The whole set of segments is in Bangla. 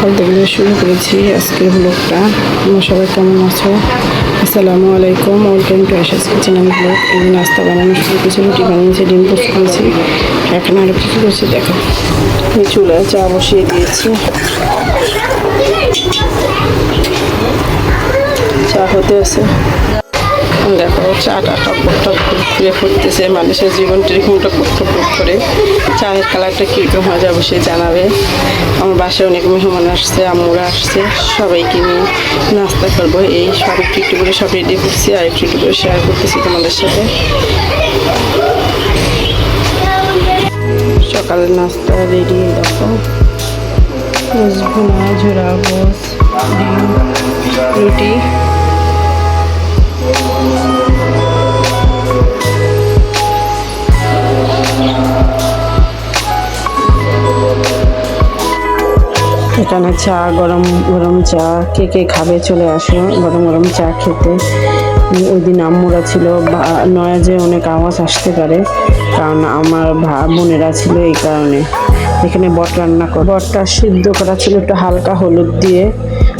সকাল থেকে শুরু করেছি আজকের ব্লগটা তোমরা সবাই কেমন আছো? আসসালামু আলাইকুম, ওয়েলকাম টু আশাস কিচেন আমি ব্লগ। যে নাস্তা বানানো শুরু করেছি, রুটি বানিয়েছি, ডিম পোস্ট করেছি। এখন আরও কিছু করছি, দেখো। এই চুলায় চা বসিয়ে দিয়েছি। চা হতে আছে। দেখো চাটা টক টক ঘুরে ফুটতেছে, মানুষের জীবনটা এরকম টক টক করে। চায়ের কালারটা কীরকম হয়ে যাবে সে জানাবে। আমার বাসায় অনেক মেহমান আসছে আমরা আসছে, সবাইকে নিয়ে নাস্তা করব। এই সব একটু একটু করে সব রেডি করছি, আর একটু একটু করে শেয়ার করতেছি তোমাদের সাথে। সকালের নাস্তা রেডি দেখো। ভুনা, ঝোড়া, গোস, ডিম, রুটি। এখানে চা, গরম গরম চা। কে কে খাবে চলে আসো, গরম গরম চা খেতে। ওই দিন আম্মুরা ছিল নয়াজে অনেক আওয়াজ আসতে পারে, কারণ আমার ভা, বোনেরা ছিল এই কারণে। এখানে বট রান্না কর, বটটা সিদ্ধ করা ছিল একটু হালকা হলুদ দিয়ে।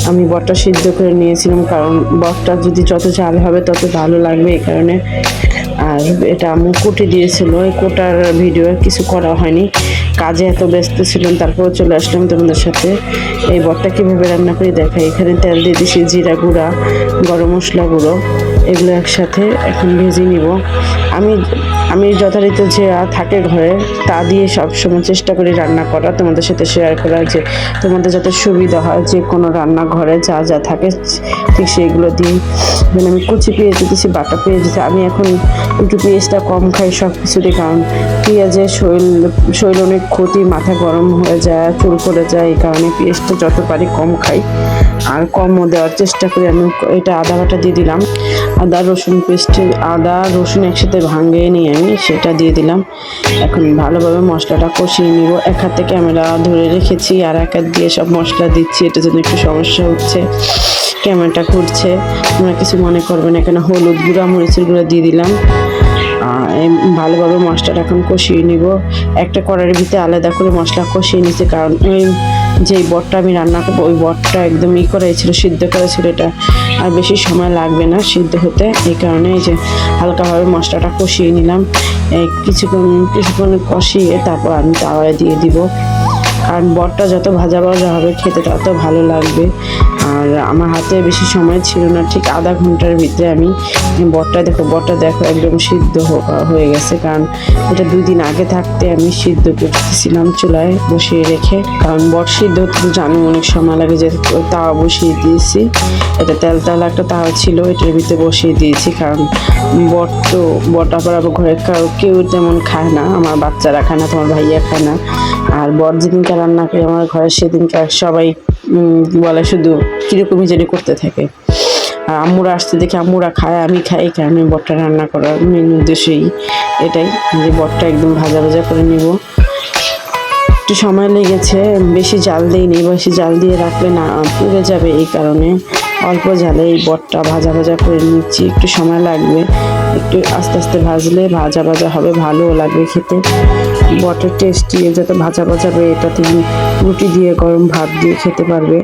আমি বটটা সিদ্ধ করে নিয়েছিলাম, কারণ বটটা যদি যত চাল হবে তত ভালো লাগবে এই কারণে। আর এটা আম্মু কুটি দিয়েছিল, এই কোটার ভিডিও কিছু করা হয়নি। কাজে এত ব্যস্ত ছিলাম তারপরে চলে আসলাম তোমাদের সাথে। এই বটটা কীভাবে রান্না করি দেখাই। এখানে তেল দিয়ে দিছি জিরা গুঁড়া, গরম মশলা গুঁড়ো, এগুলো একসাথে এখন ভেজে নিব। আমি আমি যথারীতি যে থাকে ঘরে, তা দিয়ে সবসময় চেষ্টা করি রান্না করা, তোমাদের সাথে শেয়ার করা যে তোমাদের যাতে সুবিধা হয়, যে কোনো রান্নাঘরে যা যা থাকে, ঠিক সেইগুলো দিই। যেন আমি কুচি পেঁয়াজ দিতেছি, বাটা পেঁয়াজ দিতেছি। আমি এখন একটু পেঁয়াজটা কম খাই সব কিছুরই কারণ পেঁয়াজের শরীর শরীর অনেক ক্ষতি, মাথা গরম হয়ে যায়, চুল করে যায়, এই কারণে পেঁয়াজটা যত পারি কম খাই। আর কমও দেওয়ার চেষ্টা করি, আমি এটা আদা বাটা দিয়ে দিলাম। আদা, রসুন পেস্ট, আদা, রসুন একসাথে ভাঙিয়ে নিয়ে আমি সেটা দিয়ে দিলাম। এখন ভালোভাবে মশলাটা কষিয়ে নিব। এক হাতে ক্যামেরা ধরে রেখেছি আর এক হাত দিয়ে সব মশলা দিচ্ছি। এটা জন্য একটু সমস্যা হচ্ছে। ক্যামেরাটা ঘুরছে। তোমরা কিছু মনে করবেন এখানে হলুদ গুঁড়া, মরিচের গুঁড়া দিয়ে দিলাম। ভালোভাবে মশলাটা এখন কষিয়ে নিব। একটা কড়াইয়ের ভিতরে আলাদা করে মশলা কষিয়ে নিচ্ছে কারণ ওই যেই বটটা আমি রান্না করব, ওই বটটা একদম ই করেছিল সিদ্ধ করেছিল এটা। আর বেশি সময় লাগবে না সিদ্ধ হতে, এই কারণে এই যে হালকাভাবে মশলাটা কষিয়ে নিলাম। কিছুক্ষণ কিছুক্ষণ কষিয়ে তারপর আমি তাওয়ায় দিয়ে দিব। কারণ বটটা যত ভাজা ভাজা হবে খেতে তত ভালো লাগবে। আর আমার হাতে বেশি সময় ছিল না, ঠিক আধা ঘণ্টার ভিতরে আমি বটটা দেখো বটটা দেখো একদম সিদ্ধ হয়ে গেছে। কারণ এটা দুই দিন আগে থাকতে আমি সিদ্ধ করতেছিলাম চুলায় বসিয়ে রেখে। কারণ বট সিদ্ধ তো জানো অনেক সময় লাগে যে তাওয়া বসিয়ে দিয়েছি। এটা তেল তেল একটা তাওয়া ছিল, এটার ভিতরে বসিয়ে দিয়েছি। কারণ বট তো বট আবার আবার ঘরে কেউ তেমন খায় না, আমার বাচ্চারা খায় না, তোমার ভাইয়া খায় না। বট যেদিনকে রান্না করি আমার ঘরে, সেদিনকে সবাই বলে শুধু কীরকমই জানি করতে থাকে। আর আম্মুরা আসতে দেখে আম্মুরা খায়, আমি খাই কারণে বটটা রান্না করার মেন উদ্দেশ্যই এটাই যে বটটা একদম ভাজা ভাজা করে নিব। একটু সময় লেগেছে, বেশি জাল দিইনি বেশি জাল দিয়ে রাখলে না পুড়ে যাবে এই কারণে। অল্প জালে এই বটটা ভাজা ভাজা করে নিচ্ছি, একটু সময় লাগবে। একটু আস্তে আস্তে ভাজলে ভাজা ভাজা হবে, ভালোও লাগবে খেতে। বটের টেস্টি যাতে ভাজা ভাজা হবে এটা তুমি রুটি দিয়ে, গরম ভাত দিয়ে খেতে পারবে।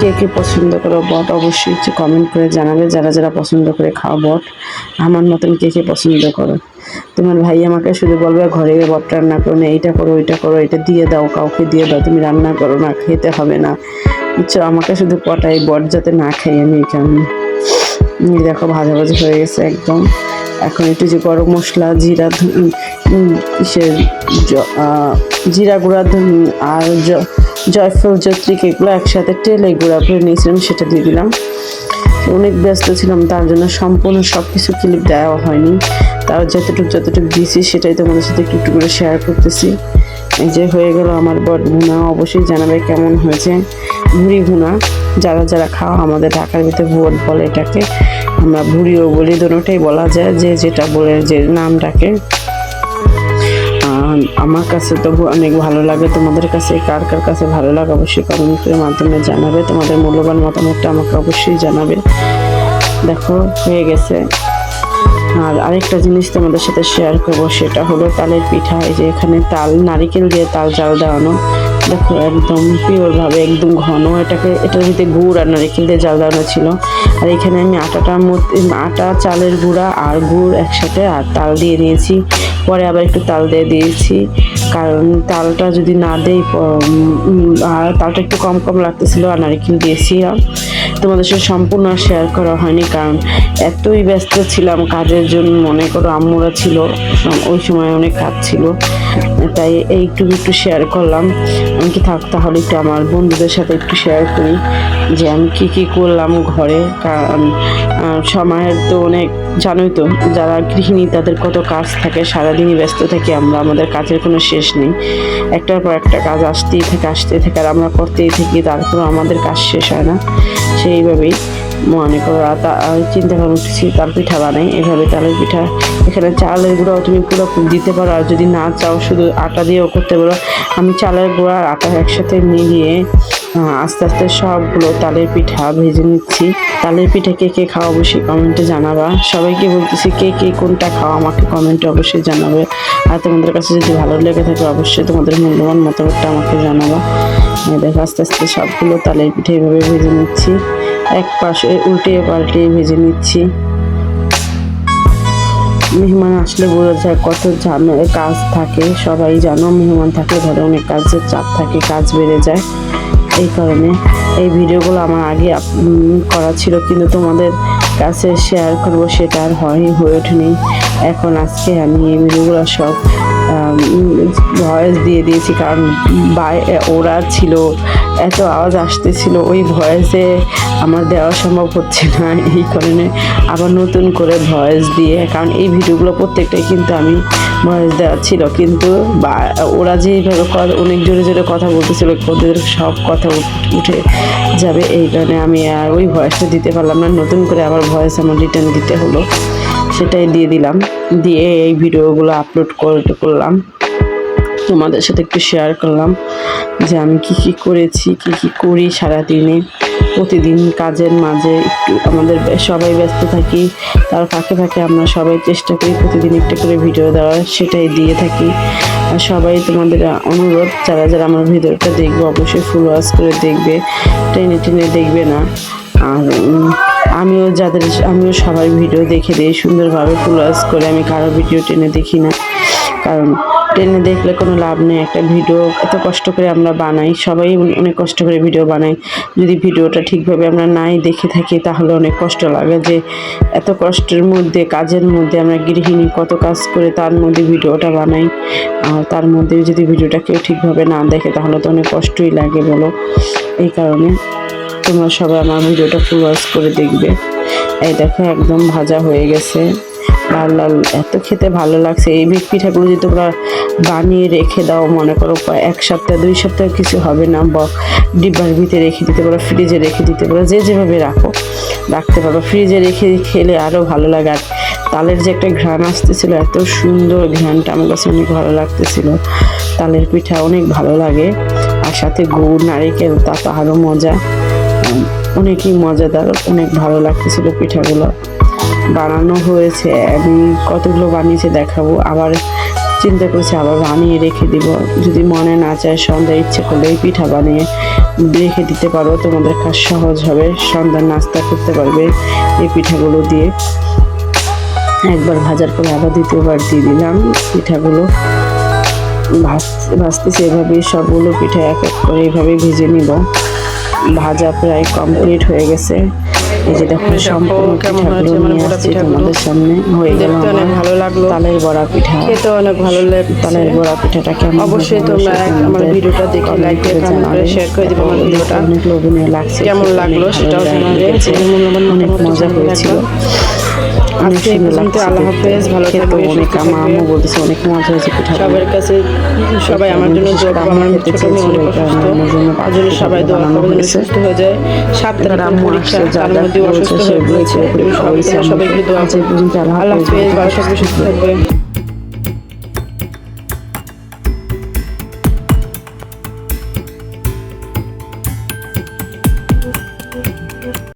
কে কে পছন্দ করো বট, অবশ্যই একটু কমেন্ট করে জানাবে। যারা যারা পছন্দ করে খাও বট, আমার মতন কে কে পছন্দ করো? তোমার ভাই আমাকে শুধু বলবে ঘরে বট রান্না করো না, এইটা করো, ওইটা করো, এটা দিয়ে দাও, কাউকে দিয়ে দাও, তুমি রান্না করো না, খেতে হবে না। বুঝছ? আমাকে শুধু পটাই বট যাতে না খাই আমি এই দেখো, ভাজা ভাজা হয়ে গেছে একদম। এখন একটু যে গরম মশলা জিরা আহ, জিরা গুঁড়া ধন- আর জয়ফল জত্রিক এগুলো একসাথে টেলে গুঁড়া করে নিয়েছিলাম সেটা দিয়ে দিলাম। অনেক ব্যস্ত ছিলাম তার জন্য সম্পূর্ণ সব কিছু ক্লিপ দেওয়া হয়নি। তাও যতটুকু যতটুকু দিয়েছি সেটাই তোমাদের সাথে একটু একটু করে শেয়ার করতেছি। এই যে হয়ে গেল আমার বট ভুনা অবশ্যই জানাবে কেমন হয়েছে। ভুড়ি ভুনা যারা যারা খাওয়া আমাদের ঢাকার ভিতরে ভুয়ন বলে এটাকে। আমরা ভুড়িও বলি দুটোটাই বলা যায় যে যেটা বলে যে নামটাকে আর আমার কাছে তো অনেক ভালো লাগে। তোমাদের কাছে কার কার কাছে ভালো লাগে অবশ্যই কমেন্টের মাধ্যমে জানাবে। তোমাদের মূল্যবান মতামতটা আমাকে অবশ্যই জানাবে। দেখো, হয়ে গেছে। আর আরেকটা জিনিস তোমাদের সাথে শেয়ার করব, সেটা হলো তালের পিঠা। এই যে এখানে তাল, নারিকেল দিয়ে তাল জাল দেওয়ানো। দেখো, একদম পিওর ভাবে, একদম ঘন। এটাকে এটার ভিতরে গুড় আর নারিকেল দিয়ে জাল দেওয়ানো ছিল। আর এখানে আমি আটাটার মধ্যে আটা, চালের গুঁড়া আর গুড় একসাথে আর তাল দিয়ে নিয়েছি পরে আবার একটু তাল দিয়ে দিয়েছি। কারণ তালটা যদি না দেই আর তালটা একটু কম কম লাগতেছিল আর নারিকেল দিয়েছিলাম। তোমাদের সাথে সম্পূর্ণ শেয়ার করা হয়নি, কারণ এতই ব্যস্ত ছিলাম কাজের জন্য। মনে করো আম্মুরা ছিল ওই সময় অনেক কাজ ছিল। তাই এইটুকু একটু শেয়ার করলাম। আমি কি থাক তাহলে একটু আমার বন্ধুদের সাথে একটু শেয়ার করি যে আমি কী কী করলাম ঘরে। কারণ সময়ের তো অনেক, জানোই তো, যারা গৃহিণী তাদের কত কাজ থাকে, সারাদিনই ব্যস্ত থাকি আমরা, আমাদের কাজের কোনো শেষ নেই। একটার পর একটা কাজ আসতেই থাকে আসতেই থাকে, আর আমরা করতেই থাকি তারপর আমাদের কাজ শেষ হয় না। সেইভাবেই। মনে করো। চিন্তা করো তার পিঠা বানাই। এভাবে তালের পিঠা, এখানে চালের গুঁড়াও তুমি পুরো দিতে পারো। আর যদি না চাও, শুধু আটা দিয়েও করতে পারো। আমি চালের গুঁড়া আর আটা একসাথে মিলিয়ে আস্তে আস্তে সবগুলো তালের পিঠা ভেজে নিচ্ছি। তালের পিঠা কে কে খাওয়া অবশ্যই কমেন্টে জানাবা। সবাইকে বলতেছি কে কে কোনটা খাওয়া আমাকে কমেন্টে অবশ্যই জানাবে। আর তোমাদের কাছে যদি ভালো লেগে থাকে অবশ্যই তোমাদের মূল্যবান মতামতটা আমাকে জানাবা। দেখো, আস্তে আস্তে সবগুলো তালের পিঠা এভাবে ভেজে নিচ্ছি। এক পাশে উল্টে পাল্টে ভেজে নিচ্ছি। মেহমান আসলে বোঝা যায় কত কাজ থাকে। সবাই জানো মেহমান থাকলে ঘরে অনেক কাজের চাপ থাকে, কাজ বেড়ে যায়। এই কারণে এই ভিডিওগুলো আমার আগে করা ছিল, কিন্তু তোমাদের কাছে শেয়ার করব, সেটা আর হয় হয়ে ওঠেনি। এখন আজকে আমি এই ভিডিওগুলো সব ভয়েস দিয়ে দিয়েছি, কারণ বাই- ওরা ছিল, এত আওয়াজ আসতেছিল, ওই ভয়েসে আমার দেওয়া সম্ভব হচ্ছে না, এই কারণে আবার নতুন করে ভয়েস দিয়ে, কারণ এই ভিডিওগুলো প্রত্যেকটাই কিন্তু আমি ভয়েস দেওয়া ছিল, কিন্তু বা- ওরা যেভাবে অনেক জোরে জোরে কথা বলতেছিল, ওদের সব কথা উঠে যাবে, এই কারণে আমি আর ওই ভয়েসটা দিতে পারলাম না, নতুন করে আবার ভয়েস আমার রিটার্ন দিতে হলো। সেটাই দিয়ে দিলাম। দিয়ে এই ভিডিওগুলো আপলোড করলাম। তোমাদের সাথে একটু শেয়ার করলাম যে আমি কি কি করেছি, কি কি করি সারাদিনে। প্রতিদিন কাজের মাঝে একটু আমাদের সবাই ব্যস্ত থাকি, তার ফাঁকে ফাঁকে আমরা সবাই চেষ্টা করি প্রতিদিন একটা করে ভিডিও দেওয়ার, সেটাই দিয়ে থাকি। আর সবাই তোমাদের অনুরোধ, যারা যারা আমার ভিডিওটা দেখবে, অবশ্যই ফুল ওয়াশ করে দেখবে। টেনে টেনে দেখবে না। আর আমিও যাদের, আমিও সবাই ভিডিও দেখে দিই সুন্দরভাবে ফুল ওয়াশ করে আমি কারও ভিডিও টেনে দেখি না। কারণ টেনে দেখলে কোনো লাভ নেই, একটা ভিডিও এত কষ্ট করে আমরা বানাই, সবাই অনেক কষ্ট করে ভিডিও বানাই। যদি ভিডিওটা ঠিকভাবে আমরা নাই দেখে থাকি, তাহলে অনেক কষ্ট লাগে যে এত কষ্টের মধ্যে, কাজের মধ্যে আমরা গৃহিণী কত কাজ করে তার মধ্যে ভিডিওটা বানাই। আর তার মধ্যে যদি ভিডিওটা কেউ ঠিকভাবে না দেখে, তাহলে তো অনেক কষ্টই লাগে বলো। এই কারণে তোমরা সবাই আমার ভিডিওটা ফুল ওয়াচ করে দেখবে। এই দেখো, একদম ভাজা হয়ে গেছে। লাল লাল, এত খেতে ভালো লাগছে। এই বিগ পিঠাগুলো যদি তোমরা বানিয়ে রেখে দাও, মনে করো এক সপ্তাহ, দুই সপ্তাহ কিছু হবে না, বা ডিব্বার ভিতরে রেখে দিতে পারো ফ্রিজে রেখে দিতে পারো, যে যেভাবে রাখো, রাখতে পারো। ফ্রিজে রেখে খেলে আরও ভালো লাগে। আর তালের যে একটা ঘ্রাণ আসতেছিল, এত সুন্দর ঘ্রাণটা আমার কাছে অনেক ভালো লাগতেছিল। তালের পিঠা অনেক ভালো লাগে। আর সাথে গুড়, নারিকেল, তা তো আরও মজা। অনেকই মজাদার, অনেক ভালো লাগতেছিল পিঠাগুলো। বানানো হয়েছে, আমি কতগুলো বানিয়েছে দেখাবো। আবার চিন্তা করছি আবার বানিয়ে রেখে দিব। যদি মনে না চায় সন্ধ্যা ইচ্ছে করলে এই পিঠা বানিয়ে রেখে দিতে পারো। তোমাদের কাজ সহজ হবে সন্ধ্যার নাস্তা করতে পারবে এই পিঠাগুলো দিয়ে। একবার ভাজার পরে আবার দ্বিতীয়বার দিয়ে দিলাম পিঠাগুলো। ভাজ- ভাজতেছি এভাবেই সবগুলো পিঠা এক এক করে এভাবে ভেজে নিব। ভাজা প্রায় কমপ্লিট হয়ে গেছে। এই যে দেখো সম্পূর্ণ কেমন পিঠাগুলো হয়েছে নিয়ে বড়া আসছি তোমাদের সামনে। হয়ে গেল দেখতে অনেক ভালো লাগল। তালের বড়া পিঠা। খেতে অনেক ভালো লাগছে। তালের বড়া পিঠাটা কেমন অবশ্যই তোমরা আমার ভিডিওটা দেখে দিয়ে করে জানাবে। share করে দিবে আমার ভিডিওটা। অনেক লোভনীয় লাগছে কেমন লাগল সেটাও জানাবে অনেক মজা হয়েছিল। অনেক সুন্দর লাগছে আল্লাহ। হাফেজ, ভালো খেতে অনেক আমার আম্মু বলতেছে অনেক মজা হয়েছে পিঠা সবার কাছে সবাই আমার জন্য দোয়া করবে আমার খেতে ছোট চেয়েছিল এই আমার জন্য আজকে সবাই দোয়া করবে সুস্থ হয়ে যায়। সাত তারিখের আম্মু আসছে, যা তার যা মধ্যে অসুস্থ হয়ে করে সবাই দোয়া করবে আল্লাহ হাফেজ, ভালো থাকবে সুস্থ থাকবে